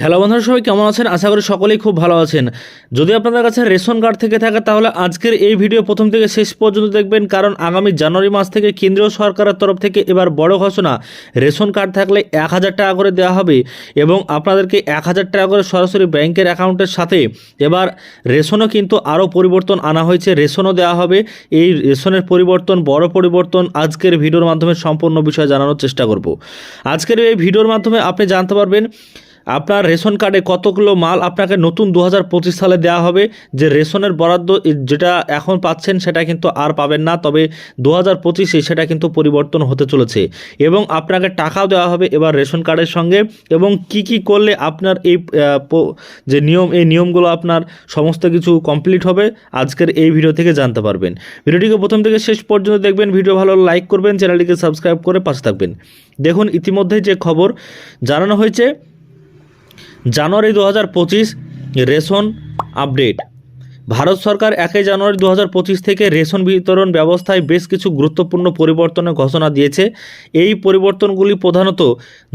Hello বন্ধুরা, সবাই কেমন আছেন? আশা করি সকলেই খুব ভালো আছেন। যদি আপনাদের কাছে রেশন কার্ড থেকে থাকে, তাহলে আজকের এই ভিডিও প্রথম থেকে শেষ পর্যন্ত দেখবেন, কারণ আগামী জানুয়ারি মাস থেকে কেন্দ্রীয় সরকারের তরফ থেকে এবার বড় ঘোষণা, রেশন কার্ড থাকলে এক হাজার টাকা করে দেওয়া হবে এবং আপনাদেরকে এক হাজার টাকা করে সরাসরি ব্যাংকের অ্যাকাউন্টের সাথে এবার রেশনও কিন্তু আরও পরিবর্তন আনা হয়েছে, রেশনও দেওয়া হবে। এই রেশনের পরিবর্তন, বড় পরিবর্তন আজকের ভিডিওর মাধ্যমে সম্পূর্ণ বিষয় জানানোর চেষ্টা করব। আজকের এই ভিডিওর মাধ্যমে আপনি জানতে পারবেন আপনার রেশন কার্ডে কতগুলো মাল আপনাকে নতুন দু হাজার পঁচিশ সালে দেওয়া হবে? যে রেশনের বরাদ্দ যেটা এখন পাচ্ছেন সেটা কিন্তু আর পাবেন না, তবে দু হাজার সেটা কিন্তু পরিবর্তন হতে চলেছে। এবং আপনাকে টাকাও দেওয়া হবে এবার রেশন কার্ডের সঙ্গে। এবং কি কি করলে আপনার এই যে নিয়ম, এই নিয়মগুলো আপনার সমস্ত কিছু কমপ্লিট হবে, আজকের এই ভিডিও থেকে জানতে পারবেন। ভিডিওটিকে প্রথম থেকে শেষ পর্যন্ত দেখবেন, ভিডিও ভালো লাইক করবেন, চ্যানেলটিকে সাবস্ক্রাইব করে পাশে থাকবেন। দেখুন ইতিমধ্যে যে খবর জানানো হয়েছে জানুয়ারি দু হাজার পঁচিশ রেশন আপডেট। ভারত সরকার একই জানুয়ারি দু হাজার পঁচিশ থেকে রেশন বিতরণ ব্যবস্থায় বেশ কিছু গুরুত্বপূর্ণ পরিবর্তনের ঘোষণা দিয়েছে। এই পরিবর্তনগুলি প্রধানত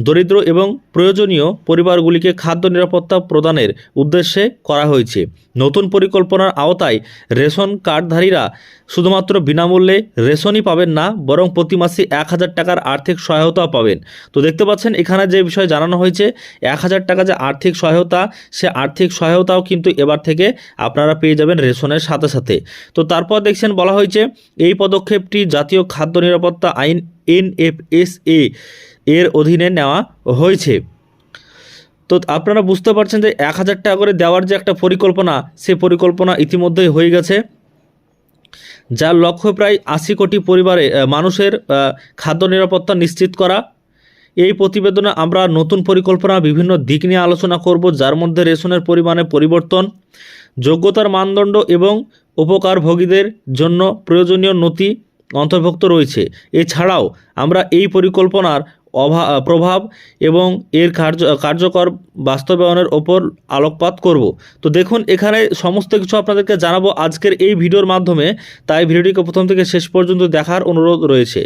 দরিদ্র এবং প্রয়োজনীয় পরিবারগুলিকে খাদ্য নিরাপত্তা প্রদানের উদ্দেশ্যে করা হয়েছে। নতুন পরিকল্পনার আওতায় রেশন কার্ডধারীরা শুধুমাত্র বিনামূল্যে রেশনই পাবেন না, বরং প্রতি মাসে এক হাজার টাকার আর্থিক সহায়তাও পাবেন। তো দেখতে পাচ্ছেন, এখানে যে বিষয় জানানো হয়েছে, এক হাজার টাকা যে আর্থিক সহায়তা, সে আর্থিক সহায়তাও কিন্তু এবার থেকে আপনারা পেয়ে যাবেন রেশনের সাথে সাথে। তো তারপর দেখছেন বলা হয়েছে, এই পদক্ষেপটি জাতীয় খাদ্য নিরাপত্তা আইন এনএফএসএ এর অধীনে নেওয়া হয়েছে। তো আপনারা বুঝতে পারছেন যে এক হাজার টাকা করে দেওয়ার যে একটা পরিকল্পনা, সে পরিকল্পনা ইতিমধ্যেই হয়ে গেছে। যার লক্ষ্য প্রায় আশি কোটি পরিবারে মানুষের খাদ্য নিরাপত্তা নিশ্চিত করা। এই প্রতিবেদনে আমরা নতুন পরিকল্পনা, বিভিন্ন দিক নিয়ে আলোচনা করব, যার মধ্যে রেশনের পরিমাণে পরিবর্তন যোগ্যতার মানদণ্ড এবং উপকারভোগীদের জন্য প্রয়োজনীয় নথি অন্তর্ভুক্ত রয়েছে। এছাড়াও, আমরা এই পরিকল্পনার অভা, প্রভাব এবং এর কার্য, কার্যকর বাস্তবায়নের ওপর আলোকপাত করব। তো দেখুন, এখানে সমস্ত কিছু আপনাদেরকে জানাব আজকের এই ভিডিওর মাধ্যমে। তাই ভিডিওটিকে প্রথম থেকে শেষ পর্যন্ত দেখার অনুরোধ রয়েছে।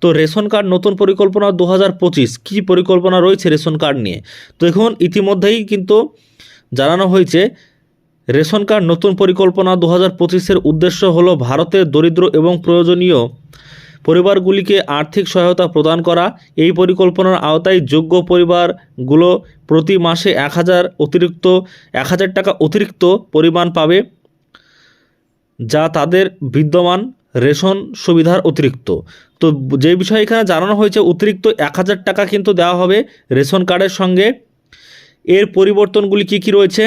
তো রেশন কার্ড নতুন পরিকল্পনা দু হাজার পঁচিশ। কী পরিকল্পনা রয়েছে রেশন কার্ড নিয়ে? তো দেখুন, ইতিমধ্যেই কিন্তু জানানো হয়েছে রেশন কার্ড নতুন পরিকল্পনা দু হাজার পঁচিশের উদ্দেশ্য হলো ভারতের দরিদ্র এবং প্রয়োজনীয় পরিবারগুলিকে আর্থিক সহায়তা প্রদান করা। এই পরিকল্পনার আওতায় যোগ্য পরিবারগুলো প্রতি মাসে এক হাজার অতিরিক্ত, এক হাজার টাকা অতিরিক্ত পরিমাণ পাবে, যা তাদের বিদ্যমান রেশন সুবিধার অতিরিক্ত। তো যে বিষয়ে এখানে জানানো হয়েছে, অতিরিক্ত এক হাজার টাকা কিন্তু দেওয়া হবে রেশন কার্ডের সঙ্গে। এর পরিবর্তনগুলি কি কি রয়েছে?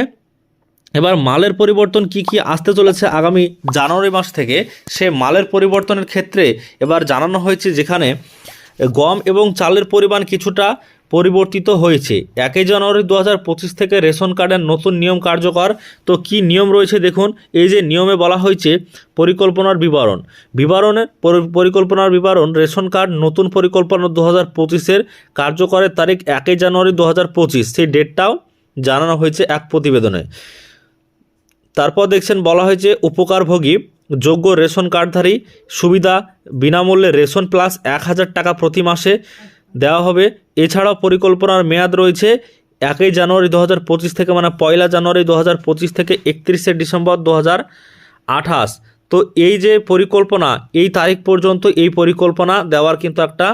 এবার মালের পরিবর্তন কি কি আসতে চলেছে আগামী জানুয়ারি মাস থেকে, সে মালের পরিবর্তনের ক্ষেত্রে এবার জানানো হয়েছে যেখানে গম এবং চালের পরিমাণ কিছুটা পরিবর্তিত হয়েছে। একই জানুয়ারি দু হাজার পঁচিশ থেকে রেশন কার্ডের নতুন নিয়ম কার্যকর। তো কি নিয়ম রয়েছে দেখুন, এই যে নিয়মে বলা হয়েছে পরিকল্পনার বিবরণ। বিবরণের পরিকল্পনার বিবরণ রেশন কার্ড নতুন পরিকল্পনা দু হাজার পঁচিশের কার্যকরের তারিখ একই জানুয়ারি দু হাজার পঁচিশ। সেই ডেটটাও জানানো হয়েছে এক প্রতিবেদনে। তারপর দেখছেন বলা হয়েছে উপকারভোগী, যোগ্য রেশন কার্ডধারী, সুবিধা বিনামূল্যে রেশন প্লাস এক হাজার টাকা প্রতি মাসে দেওয়া হবে। এছাড়াও পরিকল্পনার মেয়াদ রয়েছে একই জানুয়ারি দু হাজার পঁচিশ থেকে মানে পয়লা জানুয়ারি দু হাজার পঁচিশ থেকে একত্রিশে ডিসেম্বর দু হাজার আঠাশ। তো এই যে পরিকল্পনা, এই তারিখ পর্যন্ত এই পরিকল্পনা দেওয়ার কিন্তু একটা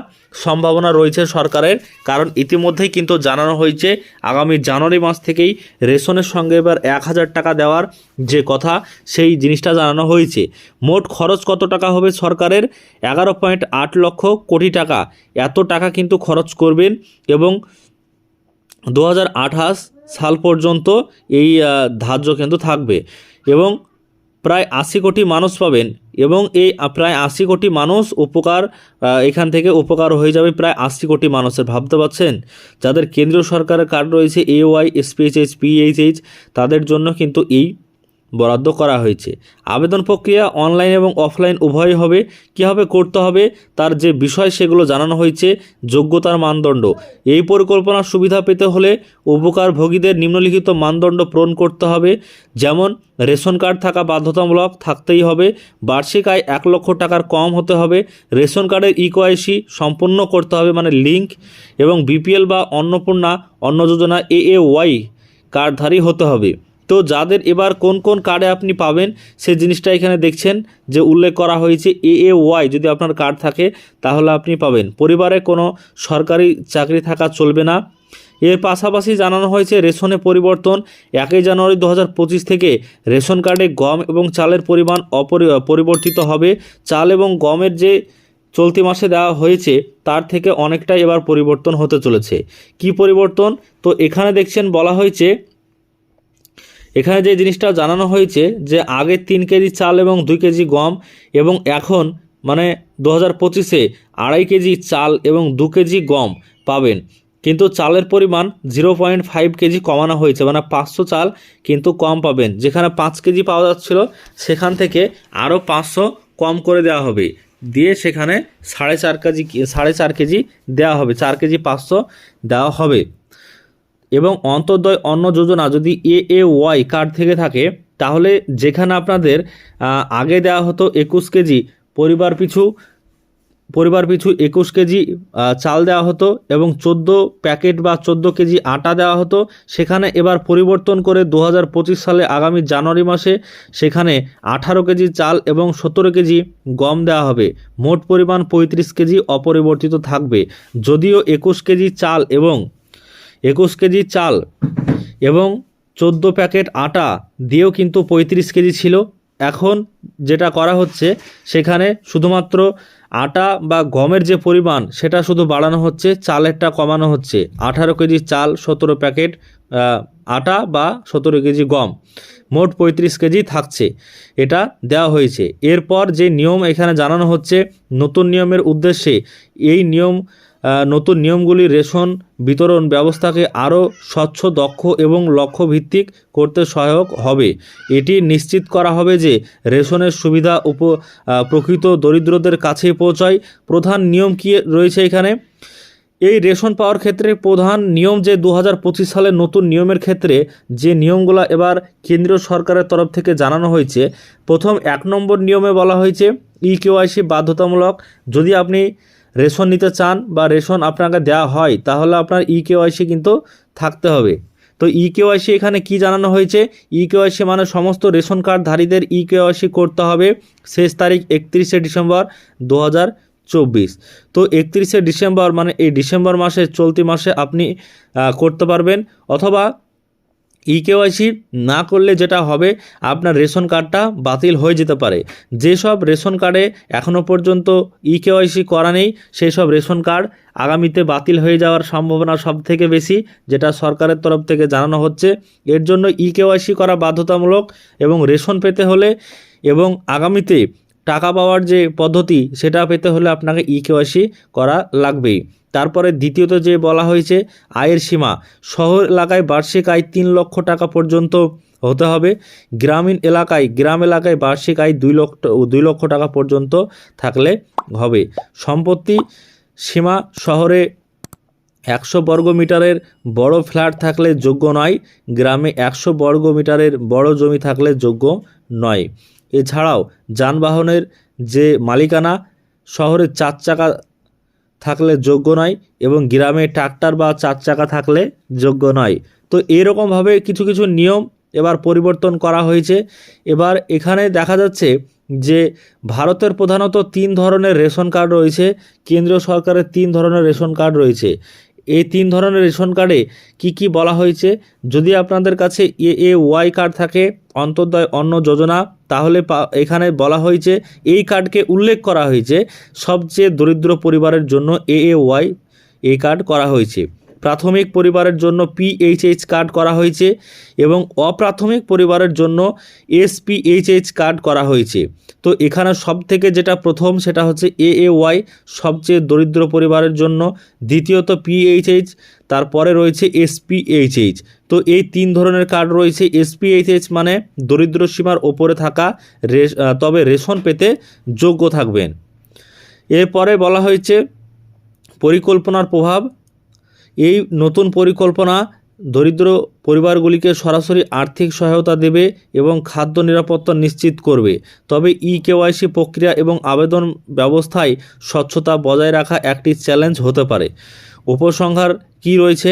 সম্ভাবনা রয়েছে সরকারের। কারণ ইতিমধ্যেই কিন্তু জানানো হয়েছে, আগামী জানুয়ারি মাস থেকেই রেশনের সঙ্গে এবার এক হাজার টাকা দেওয়ার যে কথা, সেই জিনিসটা জানানো হয়েছে। মোট খরচ কত টাকা হবে সরকারের? এগারো পয়েন্ট আট লক্ষ কোটি টাকা। এত টাকা কিন্তু খরচ করবেন এবং দু হাজার আঠাশ সাল পর্যন্ত এই ধার্য কিন্তু থাকবে। এবং প্রায় আশি কোটি মানুষ পাবেন এবং এই প্রায় আশি কোটি মানুষ উপকার এখান থেকে উপকার হয়ে যাবে প্রায় আশি কোটি মানুষের। ভাবতে পারছেন? যাদের কেন্দ্রীয় সরকারের কার্ড রয়েছে এ ওয়াই পিএইচএইচ তাদের জন্য কিন্তু এই বরাদ্দ করা হয়েছে। আবেদন প্রক্রিয়া অনলাইন এবং অফলাইন উভয়ই হবে। কীভাবে করতে হবে তার যে বিষয় সেগুলো জানানো হয়েছে, যোগ্যতার মানদণ্ড। এই পরিকল্পনার সুবিধা পেতে হলে উপকারভোগীদের নিম্নলিখিত মানদণ্ড পূরণ করতে হবে। যেমন, রেশন কার্ড থাকা বাধ্যতামূলক থাকতেই হবে। বার্ষিক আয় এক লক্ষ টাকার কম হতে হবে। রেশন কার্ডের ইকোআইসি সম্পূর্ণ করতে হবে মানে লিঙ্ক এবং বিপিএল বা অন্নপূর্ণা, অন্ন যোজনা এ ওয়াই কার্ডধারী হতে হবে। তো যাদের এবার কোন কোন কার্ডে আপনি পাবেন, সে জিনিসটা এখানে দেখছেন যে উল্লেখ করা হয়েছে এ এ ওয়াই যদি আপনার কার্ড থাকে, তাহলে আপনি পাবেন। পরিবারে কোনো সরকারি চাকরি থাকা চলবে না। এর পাশাপাশি জানানো হয়েছে রেশনে পরিবর্তন, একই জানুয়ারি দু থেকে রেশন কার্ডে গম এবং চালের পরিমাণ অপরি, পরিবর্তিত হবে। চাল এবং গমের যে চলতি মাসে দেওয়া হয়েছে, তার থেকে অনেকটাই এবার পরিবর্তন হতে চলেছে। কি পরিবর্তন? তো এখানে দেখছেন বলা হয়েছে এখানে যে জিনিসটা জানানো হয়েছে যে আগে তিন কেজি চাল এবং দুই কেজি গম এবং এখন মানে দু হাজার পঁচিশে আড়াই কেজি চাল এবং দু কেজি গম পাবেন। কিন্তু চালের পরিমাণ জিরো পয়েন্ট ফাইভ কেজি কমানো হয়েছে মানে পাঁচশো চাল কিন্তু কম পাবেন। যেখানে পাঁচ কেজি পাওয়া যাচ্ছিল, সেখান থেকে আরও পাঁচশো কম করে দেওয়া হবে। দিয়ে সেখানে সাড়ে চার কেজি, সাড়ে চার কেজি দেওয়া হবে, চার কেজি পাঁচশো দেওয়া হবে। এবং অন্তর্দয় অন্ন যোজনা যদি এ এ, ওয়াই কার্ড থেকে থাকে, তাহলে যেখানে আপনাদের আগে দেওয়া হতো একুশ কেজি পরিবার পিছু পরিবার পিছু একুশ কেজি চাল দেওয়া হতো এবং চোদ্দ প্যাকেট বা চোদ্দ কেজি আটা দেওয়া হতো, সেখানে এবার পরিবর্তন করে দু হাজার পঁচিশ সালে আগামী জানুয়ারি মাসে সেখানে আঠারো কেজি চাল এবং সতেরো কেজি গম দেওয়া হবে। মোট পরিমাণ পঁয়ত্রিশ কেজি অপরিবর্তিত থাকবে। যদিও একুশ কেজি চাল এবং একুশ কেজি চাল এবং চোদ্দ প্যাকেট আটা দিয়েও কিন্তু পঁয়ত্রিশ কেজি ছিল। এখন যেটা করা হচ্ছে, সেখানে শুধুমাত্র আটা বা গমের যে পরিমাণ, সেটা শুধু বাড়ানো হচ্ছে, চালেরটা কমানো হচ্ছে। আঠারো কেজি চাল, সতেরো প্যাকেট আটা বা সতেরো কেজি গম। মোট পঁয়ত্রিশ কেজি থাকছে। এটা দেওয়া হয়েছে। এরপর যে নিয়ম এখানে জানানো হচ্ছে, নতুন নিয়মের উদ্দেশ্যে এই নিয়ম নতুন নিয়মগুলি রেশন বিতরণ ব্যবস্থাকে আরও স্বচ্ছ, দক্ষ এবং লক্ষ্যভিত্তিক করতে সহায়ক হবে। এটি নিশ্চিত করা হবে যে রেশনের সুবিধা উপ প্রকৃত দরিদ্রদের কাছে পৌঁছায়। প্রধান নিয়ম কি রয়েছে এখানে? এই রেশন পাওয়ার ক্ষেত্রে প্রধান নিয়ম যে দু সালের নতুন নিয়মের ক্ষেত্রে যে নিয়মগুলো এবার কেন্দ্রীয় সরকারের তরফ থেকে জানানো হয়েছে, প্রথম এক নম্বর নিয়মে বলা হয়েছে, ই কেওয়াইসি বাধ্যতামূলক। যদি আপনি রেশন নিতে চান বা রেশন আপনাকে দেওয়া হয়, তাহলে আপনার ই কেওয়াইসি কিন্তু থাকতে হবে। তো ই কেওয়াইসি এখানে কি জানানো হয়েছে? ই কেওয়াইসি মানে সমস্ত রেশন কার্ডধারীদের ই কেওয়াইসি করতে হবে শেষ তারিখ একত্রিশে ডিসেম্বর দু চব্বিশ। তো একত্রিশে ডিসেম্বর মানে এই ডিসেম্বর মাসে চলতি মাসে আপনি করতে পারবেন, অথবা ই কেওয়াইসি না করলে যেটা হবে, আপনার রেশন কার্ডটা বাতিল হয়ে যেতে পারে। যেসব রেশন কার্ডে এখনও পর্যন্ত ই কেওয়াইসি করা নেই সেই সব রেশন কার্ড আগামীতে বাতিল হয়ে যাওয়ার সম্ভাবনা সব থেকে বেশি, যেটা সরকারের তরফ থেকে জানানো হচ্ছে। এর জন্য ই কেওয়াইসি করা বাধ্যতামূলক এবং রেশন পেতে হলে এবং আগামীতে টাকা পাওয়ার যে পদ্ধতি, সেটা পেতে হলে আপনাকে ই কেওয়াইসি করা লাগবেই। তারপরে দ্বিতীয়ত যে বলা হয়েছে, আয়ের সীমা। শহর এলাকায় বার্ষিক আয় তিন লক্ষ টাকা পর্যন্ত হতে হবে। গ্রামীণ এলাকায়, গ্রাম এলাকায় বার্ষিক আয় দুই লক্ষ দুই লক্ষ টাকা পর্যন্ত থাকলে হবে। সম্পত্তি সীমা, শহরে একশো বর্গ মিটারের বড় ফ্ল্যাট থাকলে যোগ্য নয়, গ্রামে একশো বর্গ মিটারের বড় জমি থাকলে যোগ্য নয়। এছাড়াও যানবাহনের যে মালিকানা শহরে চার চাকা থাকলে যোগ্য নয় এবং গ্রামে ট্রাক্টর বা চার চাকা থাকলে যোগ্য নয়। তো এরকমভাবে কিছু কিছু নিয়ম এবার পরিবর্তন করা হয়েছে। এবার এখানে দেখা যাচ্ছে যে ভারতের প্রধানত তিন ধরনের রেশন কার্ড রয়েছে, কেন্দ্রীয় সরকারের তিন ধরনের রেশন কার্ড রয়েছে। এই তিন ধরনের রেশন কার্ডে কি কি বলা হয়েছে? যদি আপনাদের কাছে এ এ, ওয়াই কার্ড থাকে, অন্তর্দয় অন্ন যোজনা, তাহলে এখানে বলা হয়েছে, এই কার্ডকে উল্লেখ করা হয়েছে। সবচেয়ে দরিদ্র পরিবারের জন্য এ এ, ওয়াই এই কার্ড করা হয়েছে। প্রাথমিক পরিবারের জন্য পিএইচএইচ কার্ড করা হয়েছে এবং অপ্রাথমিক পরিবারের জন্য এসপিএইচএইচ কার্ড করা হয়েছে। তো এখানে সব থেকে যেটা প্রথম সেটা হচ্ছে এ এ ওয়াই সবচেয়ে দরিদ্র পরিবারের জন্য। দ্বিতীয়ত পিএইচএইচ তারপরে রয়েছে এসপিএইচএইচ তো এই তিন ধরনের কার্ড রয়েছে। এসপিএইচএইচ মানে দরিদ্র সীমার ওপরে থাকা তবে রেশন পেতে যোগ্য থাকবেন। এরপরে বলা হয়েছে পরিকল্পনার প্রভাব এই নতুন পরিকল্পনা দরিদ্র পরিবারগুলিকে সরাসরি আর্থিক সহায়তা দেবে এবং খাদ্য নিরাপত্তা নিশ্চিত করবে। তবে ই কেওয়াইসি প্রক্রিয়া এবং আবেদন ব্যবস্থায় স্বচ্ছতা বজায় রাখা একটি চ্যালেঞ্জ হতে পারে। উপসংহার কি রয়েছে?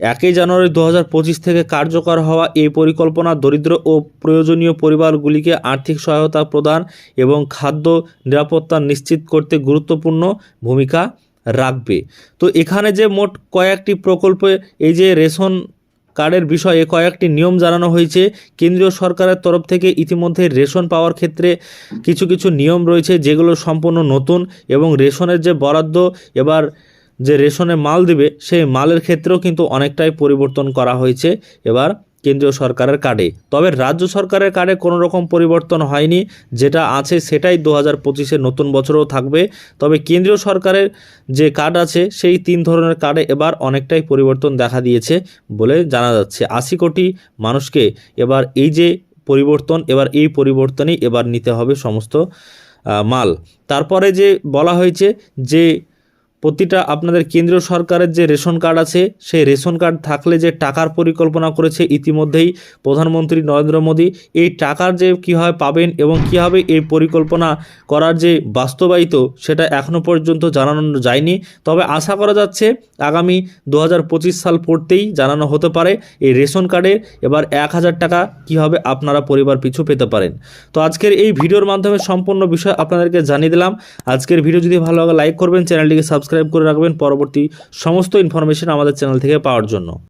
একই জানুয়ারি দু হাজার পঁচিশ থেকে কার্যকর হওয়া এই পরিকল্পনা দরিদ্র ও প্রয়োজনীয় পরিবারগুলিকে আর্থিক সহায়তা প্রদান এবং খাদ্য নিরাপত্তা নিশ্চিত করতে গুরুত্বপূর্ণ ভূমিকা রাখবে। তো এখানে যে মোট কয়েকটি প্রকল্পে এই যে রেশন কার্ডের বিষয়ে কয়েকটি নিয়ম জানানো হয়েছে, কেন্দ্রীয় সরকারের তরফ থেকে ইতিমধ্যে রেশন পাওয়ার ক্ষেত্রে কিছু কিছু নিয়ম রয়েছে যেগুলো সম্পূর্ণ নতুন এবং রেশনের যে বরাদ্দ, এবার যে রেশনে মাল দিবে, সেই মালের ক্ষেত্রেও কিন্তু অনেকটাই পরিবর্তন করা হয়েছে। এবার কেন্দ্রীয় সরকারের কার্ডে। তবে রাজ্য সরকারের কার্ডে কোনো রকম পরিবর্তন হয়নি। যেটা আছে সেটাই দু হাজার পঁচিশের নতুন বছরেও থাকবে। তবে কেন্দ্রীয় সরকারের যে কার্ড আছে, সেই তিন ধরনের কার্ডে এবার অনেকটাই পরিবর্তন দেখা দিয়েছে বলে জানা যাচ্ছে। আশি কোটি মানুষকে এবার এই যে পরিবর্তন, এবার এই পরিবর্তনই এবার নিতে হবে সমস্ত মাল। তারপরে যে বলা হয়েছে যে প্রতিটা আপনাদের কেন্দ্রীয় সরকারের যে রেশন কার্ড আছে, সেই রেশন কার্ড থাকলে যে টাকার পরিকল্পনা করেছে ইতিমধ্যেই প্রধানমন্ত্রী নরেন্দ্র মোদী, এই টাকার যে কীভাবে পাবেন এবং কীভাবে এই পরিকল্পনা করার যে বাস্তবায়িত, সেটা এখনও পর্যন্ত জানানো যায়নি। তবে আশা করা যাচ্ছে, আগামী দু হাজার পঁচিশ সাল পড়তেই জানানো হতে পারে, এই রেশন কার্ডে এবার এক হাজার টাকা কীভাবে আপনারা পরিবার পিছু পেতে পারেন। তো আজকের এই ভিডিওর মাধ্যমে সম্পূর্ণ বিষয় আপনাদেরকে জানিয়ে দিলাম। আজকের ভিডিও যদি ভালো লাগে, লাইক করবেন, চ্যানেলটিকে সাবস্ক্রাইব করে রাখবেন। পরবর্তী সমস্ত ইনফরমেশন আমাদের চ্যানেল থেকে পাওয়ার জন্য।